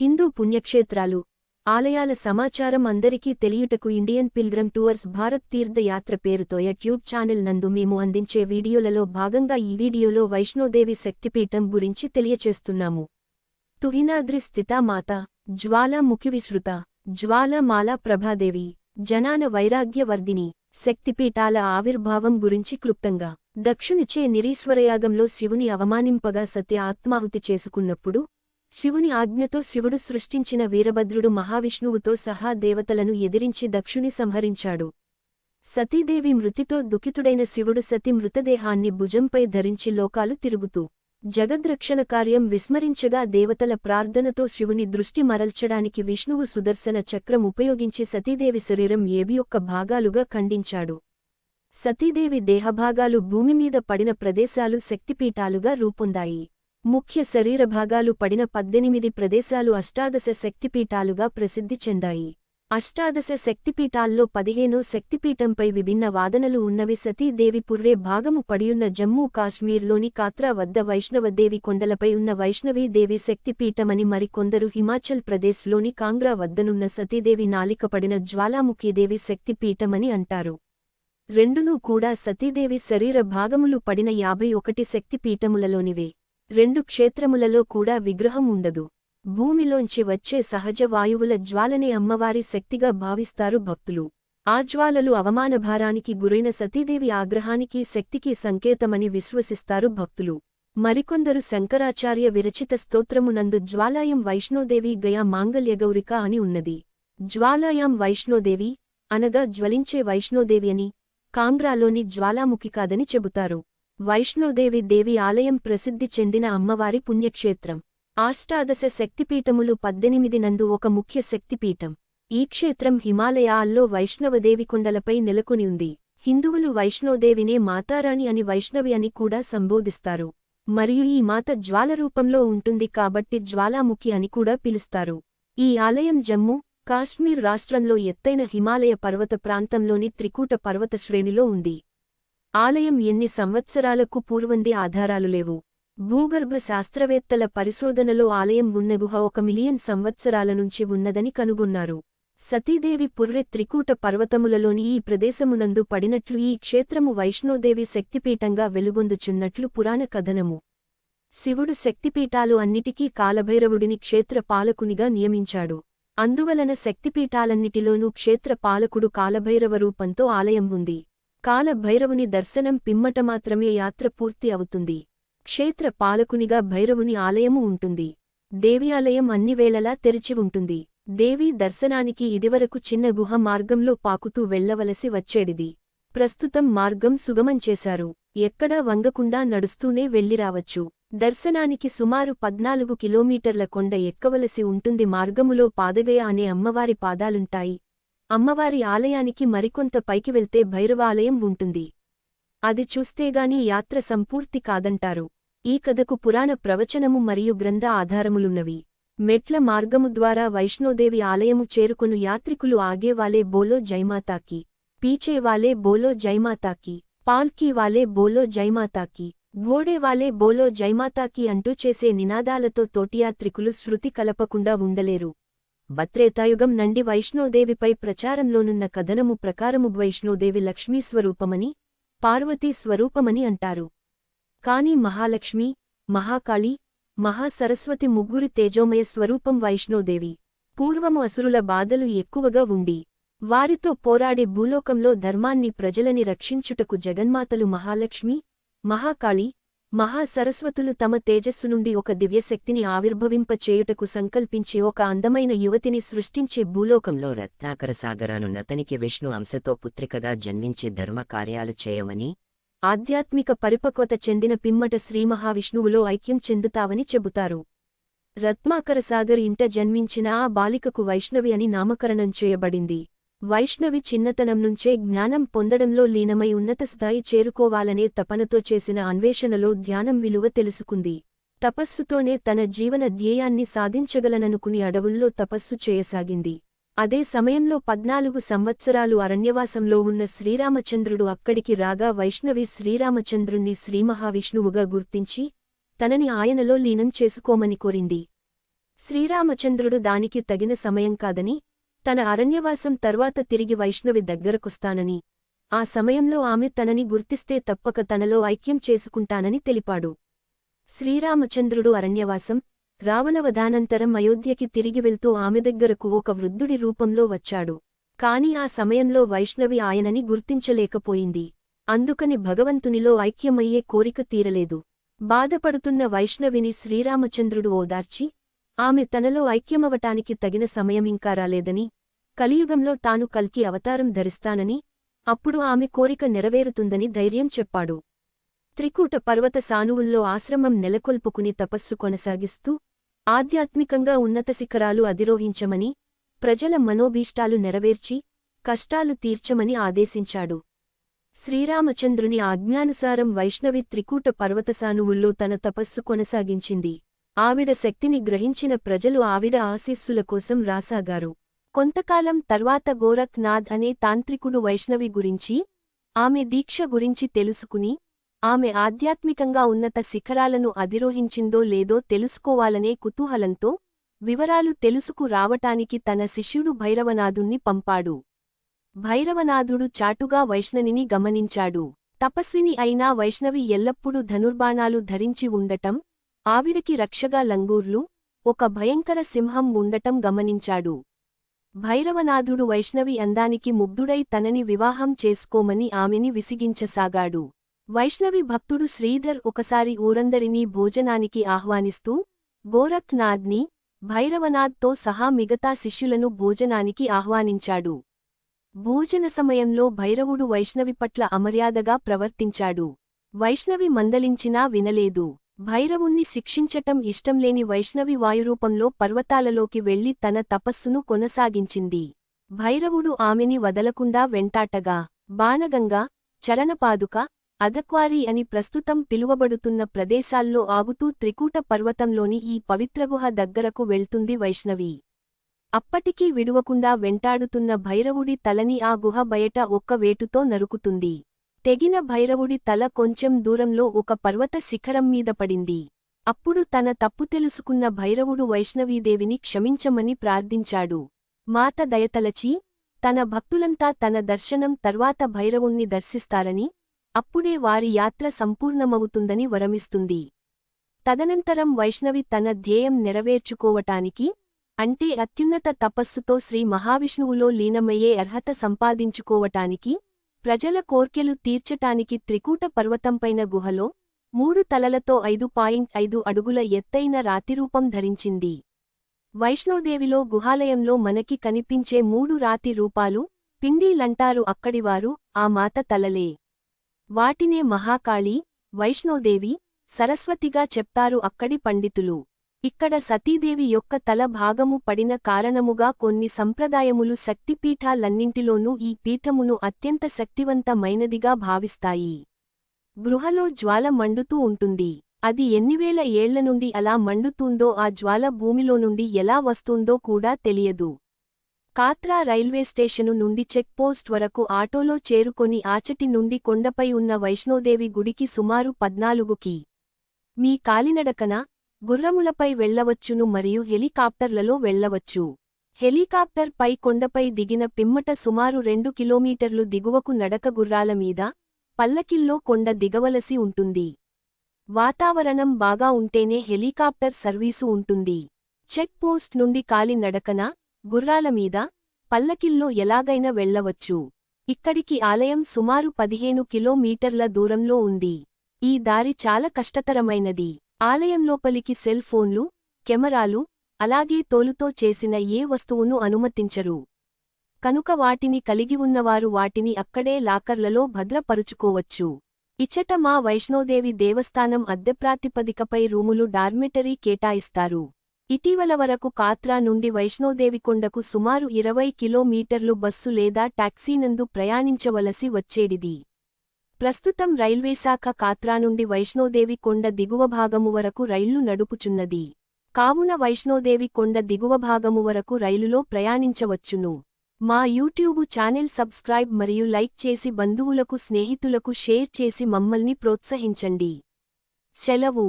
హిందూ పుణ్యక్షేత్రాలు ఆలయాల సమాచారం అందరికీ తెలియుటకు ఇండియన్ పిల్గ్రమ్ టూర్స్ భారత్ తీర్థయాత్ర పేరుతో యూట్యూబ్ ఛానల్ నందు మేము అందించే వీడియోలలో భాగంగా ఈ వీడియోలో వైష్ణోదేవి శక్తిపీఠం గురించి తెలియచేస్తున్నాము. తుహినాద్రి స్థితామాత జ్వాలాముఖి విసృత జ్వాలమాలా ప్రభాదేవి జనాన వైరాగ్యవర్ధిని శక్తిపీఠాల ఆవిర్భావం గురించి క్లుప్తంగా. దక్షునిచే నిరీశ్వరయాగంలో శివుని అవమానింపగా సత్య ఆత్మాహుతి చేసుకున్నప్పుడు శివుని ఆజ్ఞతో శివుడు సృష్టించిన వీరభద్రుడు మహావిష్ణువుతో సహా దేవతలను ఎదిరించి దక్షుని సంహరించాడు. సతీదేవి మృతితో దుఃఖితుడైన శివుడు సతి మృతదేహాన్ని భుజంపై ధరించి లోకాలు తిరుగుతూ జగద్రక్షణ కార్యం విస్మరించగా దేవతల ప్రార్థనతో శివుని దృష్టి మరల్చడానికి విష్ణువు సుదర్శన చక్రం ఉపయోగించి సతీదేవి శరీరం ఏవి ఒక్క భాగాలుగా ఖండించాడు. సతీదేవి దేహభాగాలు భూమిమీద పడిన ప్రదేశాలు శక్తిపీఠాలుగా రూపొందాయి. ముఖ్య శరీర భాగాలు పడిన పద్దెనిమిది ప్రదేశాలు అష్టాదశ శక్తిపీఠాలుగా ప్రసిద్ధి చెందాయి. అష్టాదశ శక్తిపీఠాల్లో పదిహేను శక్తిపీఠంపై విభిన్న వాదనలు ఉన్నవి సతీదేవి పుర్రే భాగము పడియున్న జమ్మూ కాశ్మీర్లోని కాత్రా వద్ద వైష్ణవదేవి కొండలపై ఉన్న వైష్ణవీదేవి శక్తిపీఠమని మరికొందరు హిమాచల్ ప్రదేశ్లోని కాంగ్రా వద్దనున్న సతీదేవి నాలికపడిన జ్వాలాముఖీదేవి శక్తిపీఠమని అంటారు. రెండునూ కూడా సతీదేవి శరీర భాగములు పడిన యాభై ఒకటి శక్తిపీఠములలోనివే. రెండు క్షేత్రములలో కూడా విగ్రహం ఉండదు. భూమిలోంచి వచ్చే సహజ వాయువుల జ్వాలనే అమ్మవారి శక్తిగా భావిస్తారు భక్తులు. ఆ జ్వాలలు అవమానభారానికి గురైన సతీదేవి ఆగ్రహానికి శక్తికి సంకేతమని విశ్వసిస్తారు భక్తులు. మరికొందరు శంకరాచార్య విరచిత స్తోత్రమునందు జ్వాలాయం వైష్ణోదేవి గయా మాంగల్యగౌరిక అని ఉన్నది. జ్వాలాయాం వైష్ణోదేవి అనగా జ్వలించే వైష్ణోదేవి అని కాంగ్రాలోని జ్వాలాముఖి కాదని చెబుతారు. వైష్ణోదేవి దేవి ఆలయం ప్రసిద్ధి చెందిన అమ్మవారి పుణ్యక్షేత్రం. ఆష్టాదశ శక్తిపీఠములు పద్దెనిమిది నందు ఒక ముఖ్య శక్తిపీఠం. ఈ క్షేత్రం హిమాలయాల్లో వైష్ణవదేవి కొండలపై నెలకొని ఉంది. హిందువులు వైష్ణోదేవినే మాతారాణి అని వైష్ణవి అని కూడా సంబోధిస్తారు. మరియు ఈ మాత జ్వాల రూపంలో ఉంటుంది కాబట్టి జ్వాలాముఖి అని కూడా పిలుస్తారు. ఈ ఆలయం జమ్మూ కాశ్మీర్ రాష్ట్రంలో ఎత్తైన హిమాలయ పర్వత ప్రాంతంలోని త్రికూట పర్వత శ్రేణిలో ఉంది. ఆలయం ఎన్ని సంవత్సరాలకు పూర్వంది ఆధారాలు లేవు. భూగర్భ శాస్త్రవేత్తల పరిశోధనలో ఆలయం ఉన్న గుహ ఒక మిలియన్ సంవత్సరాల నుంచి ఉన్నదని కనుగొన్నారు. సతీదేవి పుర్రె త్రికూట పర్వతములలోని ఈ ప్రదేశమునందు పడినట్లు ఈ క్షేత్రము వైష్ణోదేవి శక్తిపీఠంగా వెలుగొందుచున్నట్లు పురాణ కథనము. శివుడు శక్తిపీఠాలు అన్నిటికీ కాలభైరవుడిని క్షేత్ర పాలకునిగా నియమించాడు. అందువలన శక్తిపీఠాలన్నిటిలోనూ క్షేత్ర పాలకుడు కాలభైరవ రూపంతో ఆలయం ఉంది. కాలభైరవుని దర్శనం పిమ్మట మాత్రమే యాత్ర పూర్తి అవుతుంది. క్షేత్ర పాలకునిగా భైరవుని ఆలయము ఉంటుంది. దేవి ఆలయం అన్ని వేళలా తెరిచి ఉంటుంది. దేవీ దర్శనానికి ఇదివరకు చిన్న గుహ మార్గంలో పాకుతూ వెళ్ళవలసి వచ్చేడిది. ప్రస్తుతం మార్గం సుగమంచేశారు ఎక్కడా వంగకుండా నడుస్తూనే వెళ్ళిరావచ్చు దర్శనానికి సుమారు పద్నాలుగు కిలోమీటర్ల కొండ ఎక్కవలసి ఉంటుంది. మార్గములో పాదగయ అనే అమ్మవారి పాదాలుంటాయి. అమ్మవారి ఆలయానికి మరికొంత పైకి వెళ్తే భైరవాలయం ఉంటుంది. అది చూస్తేగాని యాత్ర సంపూర్తి కాదంటారు. ఈ కథకు పురాణ ప్రవచనము మరియు గ్రంథ ఆధారములున్నవి. మెట్ల మార్గము ద్వారా వైష్ణోదేవి ఆలయము చేరుకొను యాత్రికులు ఆగేవాలే బోలో జైమాతాకి పీచేవాలే బోలో జైమాతాకి పాల్కీవాలే బోలో జైమాతాకి గోడేవాలే బోలో జైమాతాకి అంటూ చేసే నినాదాలతో తోటియాత్రికులు శృతి కలపకుండా ఉండలేరు. బత్రేతాయుగం నండి వైష్ణోదేవిపై ప్రచారంలోనున్న కథనము ప్రకారము వైష్ణోదేవి లక్ష్మీ స్వరూపమని పార్వతీ స్వరూపమని అంటారు. కాని మహాలక్ష్మి మహాకాళి మహాసరస్వతి ముగ్గురి తేజోమయ స్వరూపం వైష్ణోదేవి. పూర్వము అసురుల బాధలు ఎక్కువగా ఉండి వారితో పోరాడే భూలోకంలో ధర్మాన్ని ప్రజలని రక్షించుటకు జగన్మాతలు మహాలక్ష్మి మహాకాళి మహాసరస్వతులు తమ తేజస్సు నుండి ఒక దివ్యశక్తిని ఆవిర్భవింపచేయుటకు సంకల్పించి ఒక అందమైన యువతిని సృష్టించే భూలోకంలో రత్నాకర సాగరానున్నతనికి విష్ణు అంశతో పుత్రికగా జన్మించే ధర్మ కార్యాలు చేయమని ఆధ్యాత్మిక పరిపక్వత చెందిన పిమ్మట శ్రీమహావిష్ణువులో ఐక్యం చెందుతావని చెబుతారు. రత్మాకరసాగర్ ఇంట జన్మించిన ఆ బాలికకు వైష్ణవి అని నామకరణం చేయబడింది. వైష్ణవి చిన్నతనం నుంచే జ్ఞానం పొందడంలో లీనమై ఉన్నత స్థాయి చేరుకోవాలనే తపనతో చేసిన అన్వేషణలో ధ్యానం విలువ తెలుసుకుంది. తపస్సుతోనే తన జీవన ధ్యేయాన్ని సాధించగలననుకుని అడవుల్లో తపస్సు చేయసాగింది. అదే సమయంలో పద్నాలుగు సంవత్సరాలు అరణ్యవాసంలో ఉన్న శ్రీరామచంద్రుడు అక్కడికి రాగా వైష్ణవి శ్రీరామచంద్రుణ్ణి శ్రీమహావిష్ణువుగా గుర్తించి తనని ఆయనలో లీనం చేసుకోమని కోరింది. శ్రీరామచంద్రుడు దానికి తగిన సమయం కాదని తన అరణ్యవాసం తర్వాత తిరిగి వైష్ణవి దగ్గరకొస్తానని ఆ సమయంలో ఆమె తనని గుర్తిస్తే తప్పక తనలో ఐక్యం చేసుకుంటానని తెలిపాడు. శ్రీరామచంద్రుడు అరణ్యవాసం రావణవధానంతరం అయోధ్యకి తిరిగి వెళ్తూ ఆమె దగ్గరకు ఒక వృద్ధుడి రూపంలో వచ్చాడు. కాని ఆ సమయంలో వైష్ణవి ఆయనని గుర్తించలేకపోయింది. అందుకని భగవంతునిలో ఐక్యమయ్యే కోరిక తీరలేదు. బాధపడుతున్న వైష్ణవిని శ్రీరామచంద్రుడు ఓదార్చి ఆమె తనలో ఐక్యమవటానికి తగిన సమయమింకా రాలేదని కలియుగంలో తాను కల్కి అవతారం ధరిస్తానని అప్పుడు ఆమె కోరిక నెరవేరుతుందని ధైర్యం చెప్పాడు. త్రికూట పర్వత సానువుల్లో ఆశ్రమం నెలకొల్పుకుని తపస్సు కొనసాగిస్తూ ఆధ్యాత్మికంగా ఉన్నత శిఖరాలు అధిరోహించమని ప్రజల మనోభీష్టాలు నెరవేర్చి కష్టాలు తీర్చమని ఆదేశించాడు. శ్రీరామచంద్రుని ఆజ్ఞానుసారం వైష్ణవి త్రికూట పర్వతసానువుల్లో తన తపస్సు కొనసాగించింది. ఆవిడ శక్తిని గ్రహించిన ప్రజలు ఆవిడ ఆశీస్సుల కోసం రాసాగారు. కొంతకాలం తర్వాత గోరఖ్నాథ్ అనే తాంత్రికుడు వైష్ణవి గురించి ఆమె దీక్ష గురించి తెలుసుకుని ఆమె ఆధ్యాత్మికంగా ఉన్నత శిఖరాలను అధిరోహించిందో లేదో తెలుసుకోవాలనే కుతూహలంతో వివరాలు తెలుసుకు రావటానికి తన శిష్యుడు భైరవనాథుణ్ణి పంపాడు. భైరవనాథుడు చాటుగా వైష్ణవిని గమనించాడు. తపస్విని అయినా వైష్ణవి ఎల్లప్పుడూ ధనుర్బాణాలు ధరించి ఉండటం ఆవిడకి రక్షగా లంగూర్లు ఒక భయంకర సింహం ఉండటం గమనించాడు. భైరవనాథుడు వైష్ణవి అందానికి ముగ్ధుడై తనని వివాహం చేసుకోమని ఆమెని విసిగించసాగాడు. వైష్ణవి భక్తుడు శ్రీధర్ ఒకసారి ఊరందరినీ భోజనానికి ఆహ్వానిస్తూ గోరఖ్నాథ్ని భైరవనాథ్తో సహా మిగతా శిష్యులను భోజనానికి ఆహ్వానించాడు. భోజన సమయంలో భైరవుడు వైష్ణవి పట్ల అమర్యాదగా ప్రవర్తించాడు. వైష్ణవి మందలించినా వినలేదు. భైరవుణ్ణి శిక్షించటం ఇష్టంలేని వైష్ణవి వాయురూపంలో పర్వతాలలోకి వెళ్ళి తన తపస్సును కొనసాగించింది. భైరవుడు ఆమెని వదలకుండా వెంటాటగా బాణగంగా చరణపాదుక అదక్వారి అని ప్రస్తుతం పిలువబడుతున్న ప్రదేశాల్లో ఆగుతూ త్రికూట పర్వతంలోని ఈ పవిత్రగుహ దగ్గరకు వెళ్తుంది వైష్ణవి. అప్పటికీ విడువకుండా వెంటాడుతున్న భైరవుడి తలని ఆ గుహ బయట ఒక్క వేటుతో నరుకుతుంది. తెగిన భైరవుడి తల కొంచెం దూరంలో ఒక పర్వత శిఖరం మీద పడింది. అప్పుడు తన తప్పు తెలుసుకున్న భైరవుడు వైష్ణవీదేవిని క్షమించమని ప్రార్థించాడు. మాత దయతలచి తన భక్తులంతా తన దర్శనం తర్వాత భైరవుణ్ణి దర్శిస్తారని అప్పుడే వారి యాత్ర సంపూర్ణమవుతుందని వరమిస్తుంది. తదనంతరం వైష్ణవి తన ధ్యేయం నెరవేర్చుకోవటానికి అంటే అత్యున్నత తపస్సుతో శ్రీ మహావిష్ణువులో లీనమయ్యే అర్హత సంపాదించుకోవటానికి ప్రజల కోర్కెలు తీర్చటానికి త్రికూట పర్వతంపైన గుహలో మూడు తలలతో ఐదు పాయింట్ ఐదు అడుగుల ఎత్తైన రాతిరూపం ధరించింది. వైష్ణోదేవిలో గుహాలయంలో మనకి కనిపించే మూడు రాతి రూపాలు పిండీలంటారు అక్కడివారు ఆ మాత తలలే. వాటినే మహాకాళి వైష్ణోదేవి సరస్వతిగా చెప్తారు అక్కడి పండితులు. ఇక్కడ సతీదేవి యొక్క తల భాగము పడిన కారణముగా కొన్ని సంప్రదాయములు శక్తిపీఠాలన్నింటిలోనూ ఈ పీఠమును అత్యంత శక్తివంతమైనదిగా భావిస్తాయి. గృహలో జ్వాల మండుతూ ఉంటుంది. అది ఎన్నివేల ఏళ్ళ నుండి అలా మండుతుందో ఆ జ్వాల భూమిలో నుండి ఎలా వస్తుందో కూడా తెలియదు. కాత్రా రైల్వే స్టేషను నుండి చెక్ పోస్ట్ వరకు ఆటోలో చేరుకొని ఆచటి నుండి కొండపై ఉన్న వైష్ణోదేవి గుడికి సుమారు పద్నాలుగుకి. మీ కాలినడకన గుర్రములపై వెళ్ళవచ్చును మరియు హెలికాప్టర్లలో వెళ్ళవచ్చు హెలికాప్టర్ పై కొండపై దిగిన పిమ్మట సుమారు రెండు కిలోమీటర్లు దిగువకు నడక గుర్రాల మీద పల్లకిల్లో కొండ దిగవలసి ఉంటుంది. వాతావరణం బాగా ఉంటేనే హెలికాప్టర్ సర్వీసు ఉంటుంది. చెక్ పోస్ట్ నుండి కాలి నడకన గుర్రాల మీద పల్లకిల్లో ఎలాగైనా వెళ్ళవచ్చు ఇక్కడికి ఆలయం సుమారు పదిహేను కిలోమీటర్ల దూరంలో ఉంది. ఈ దారి చాలా కష్టతరమైనది. ఆలయంలోపలికి సెల్ ఫోన్లు కెమెరాలు అలాగే తోలుతో చేసిన ఏ వస్తువును అనుమతించరు. కనుక వాటిని కలిగి ఉన్నవారు వాటిని అక్కడే లాకర్లలో భద్రపరుచుకోవచ్చు. ఇచ్చట మా వైష్ణోదేవి దేవస్థానం అద్దెప్రాతిపదికపై రూములు డార్మిటరీ కేటాయిస్తారు. ఇటీవల వరకు కాత్రా నుండి వైష్ణోదేవికొండకు సుమారు ఇరవై కిలోమీటర్లు బస్సు లేదా టాక్సీనందు ప్రయాణించవలసి వచ్చేడిది. ప్రస్తుతం రైల్వేశాఖ కాత్రా నుండి వైష్ణోదేవి కొండ దిగువ భాగము వరకు రైళ్ళు నడుపుచున్నది. కావున వైష్ణోదేవి కొండ దిగువ భాగము వరకు రైలులో ప్రయాణించవచ్చును. మా యూట్యూబు ఛానెల్ సబ్స్క్రైబ్ మరియు లైక్ చేసి బంధువులకు స్నేహితులకు షేర్ చేసి మమ్మల్ని ప్రోత్సహించండి. సెలవు.